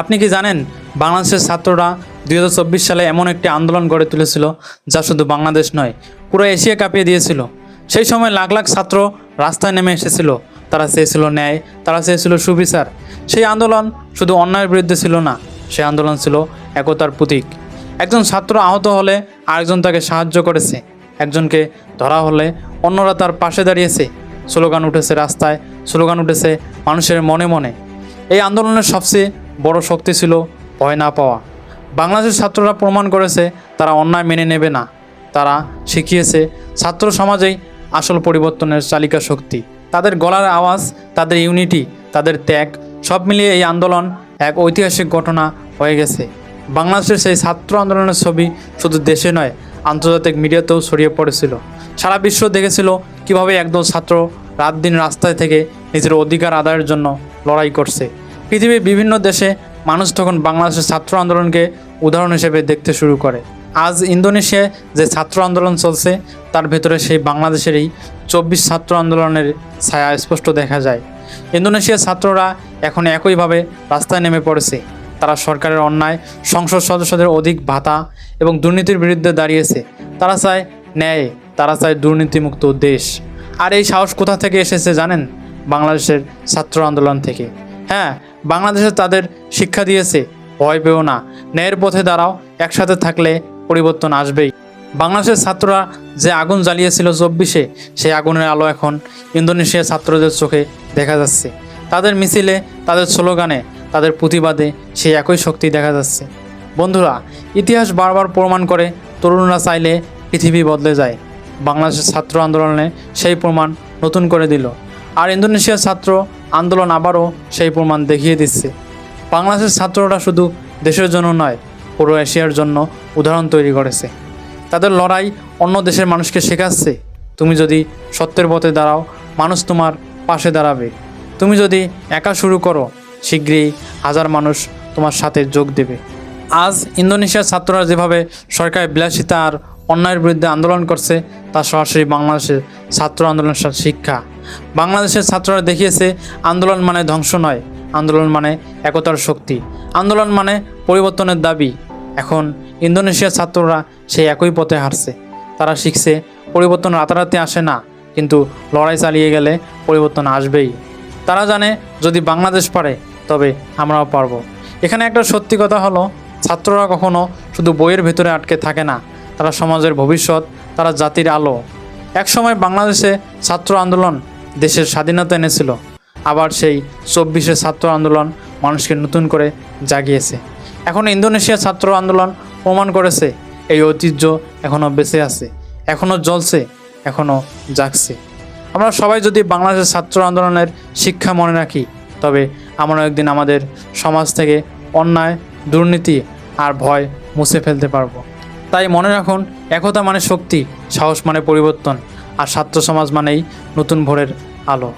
আপনি কি জানেন, বাংলাদেশের ছাত্ররা দু হাজার চব্বিশ সালে এমন একটি আন্দোলন গড়ে তুলেছিল যা শুধু বাংলাদেশ নয়, পুরো এশিয়া কাঁপিয়ে দিয়েছিল। সেই সময় লাখ লাখ ছাত্র রাস্তায় নেমে এসেছিল। তারা চেয়েছিল ন্যায়, তারা চেয়েছিল সুবিচার। সেই আন্দোলন শুধু অন্যায়ের বিরুদ্ধে ছিল না, সেই আন্দোলন ছিল একতার প্রতীক। একজন ছাত্র আহত হলে আরেকজন তাকে সাহায্য করেছে। একজনকে ধরা হলে অন্যরা তার পাশে দাঁড়িয়েছে। স্লোগান উঠেছে রাস্তায়, স্লোগান উঠেছে মানুষের মনে মনে। এই আন্দোলনের সবচেয়ে বড় শক্তি ছিল ভয় না পাওয়া। বাংলাদেশের ছাত্ররা প্রমাণ করেছে তারা অন্যায় মেনে নেবে না। তারা শিখিয়েছে ছাত্র সমাজেই আসল পরিবর্তনের চালিকা শক্তি। তাদের গলার আওয়াজ, তাদের ইউনিটি, তাদের ত্যাগ, সব মিলিয়ে এই আন্দোলন এক ঐতিহাসিক ঘটনা হয়ে গেছে। বাংলাদেশের সেই ছাত্র আন্দোলনের ছবি শুধু দেশে নয়, আন্তর্জাতিক মিডিয়াতেও ছড়িয়ে পড়েছিল। সারা বিশ্ব দেখেছিল কীভাবে একদল ছাত্র রাত দিন রাস্তায় থেকে নিজের অধিকার আদায়ের জন্য লড়াই করছে। পৃথিবীর বিভিন্ন দেশে মানুষ তখন বাংলাদেশের ছাত্র আন্দোলনকে উদাহরণ হিসেবে দেখতে শুরু করে। আজ ইন্দোনেশিয়ায় যে ছাত্র আন্দোলন চলছে, তার ভেতরে সেই বাংলাদেশেরই চব্বিশ ছাত্র আন্দোলনের ছায়া স্পষ্ট দেখা যায়। ইন্দোনেশিয়ার ছাত্ররা এখন একইভাবে রাস্তায় নেমে পড়েছে। তারা সরকারের অন্যায়, সংসদ সদস্যদের অধিক ভাতা এবং দুর্নীতির বিরুদ্ধে দাঁড়িয়েছে। তারা চায় ন্যায়, তারা চায় দুর্নীতিমুক্ত দেশ। আর এই সাহস কোথা থেকে এসেছে জানেন? বাংলাদেশের ছাত্র আন্দোলন থেকে। হ্যাঁ বাংলাদেশে তাদের শিক্ষা দিয়েছে, ভয় পেও না। ন্যায়ের পথে দাঁড়াও, একসাথে থাকলে পরিবর্তন আসবেই। বাংলাদেশের ছাত্ররা যে আগুন জ্বালিয়েছিল চব্বিশে, সেই আগুনের আলো এখন ইন্দোনেশিয়ার ছাত্রদের চোখে দেখা যাচ্ছে। তাদের মিছিলে, তাদের স্লোগানে, তাদের প্রতিবাদে সেই একই শক্তি দেখা যাচ্ছে। বন্ধুরা, ইতিহাস বারবার প্রমাণ করে, তরুণরা চাইলে পৃথিবী বদলে যায়। বাংলাদেশের ছাত্র আন্দোলনে সেই প্রমাণ নতুন করে দিল। আর ইন্দোনেশিয়ার ছাত্র আন্দোলন আবারও সেই প্রমাণ দেখিয়ে দিচ্ছে। বাংলাদেশের ছাত্ররা শুধু দেশের জন্য নয়, পুরো এশিয়ার জন্য উদাহরণ তৈরি করেছে। তাদের লড়াই অন্য দেশের মানুষকে শেখাচ্ছে, তুমি যদি সত্যের পথে দাঁড়াও, মানুষ তোমার পাশে দাঁড়াবে। তুমি যদি একা শুরু করো, শীঘ্রই হাজার মানুষ তোমার সাথে যোগ দেবে। আজ ইন্দোনেশিয়ার ছাত্ররা যেভাবে সরকারের বিলাসিতা আর অন্যায়ের বিরুদ্ধে আন্দোলন করছে, তা সরাসরি বাংলাদেশের ছাত্র আন্দোলনের শিক্ষা। বাংলাদেশের ছাত্ররা দেখিয়েছে, আন্দোলন মানে ধ্বংস নয়, আন্দোলন মানে একতার শক্তি। আন্দোলন মানে পরিবর্তনের দাবি। এখন ইন্দোনেশিয়ার ছাত্ররা সেই একই পথে হারছে তারা শিখছে, পরিবর্তন রাতারাতি আসে না, কিন্তু লড়াই চালিয়ে গেলে পরিবর্তন আসবেই। তারা জানে, যদি বাংলাদেশ পারে, তবে আমরাও পারব। এখানে একটা সত্যি কথা হলো, ছাত্ররা কখনো শুধু বইয়ের ভেতরে আটকে থাকে না, তারা সমাজের ভবিষ্যৎ, তারা জাতির আলো। একসময় বাংলাদেশে ছাত্র আন্দোলন দেশের স্বাধীনতা এনেছিল। আবার সেই চব্বিশে ছাত্র আন্দোলন মানুষকে নতুন করে জাগিয়েছে। এখন ইন্দোনেশিয়া ছাত্র আন্দোলন প্রমাণ করেছে, এই ঐতিহ্য এখনও বেঁচে আছে এখনও জ্বলছে এখনও জাগছে। আমরা সবাই যদি বাংলাদেশের ছাত্র আন্দোলনের শিক্ষা মনে রাখি, তবে আমরা একদিন আমাদের সমাজ থেকে অন্যায়, দুর্নীতি আর ভয় মুছে ফেলতে পারব। তাই মনে রাখুন, একতা মানে শক্তি, সাহস মানে পরিবর্তন। আর ছাত্র সমাজ মানেই নতুন ভোরের আলো।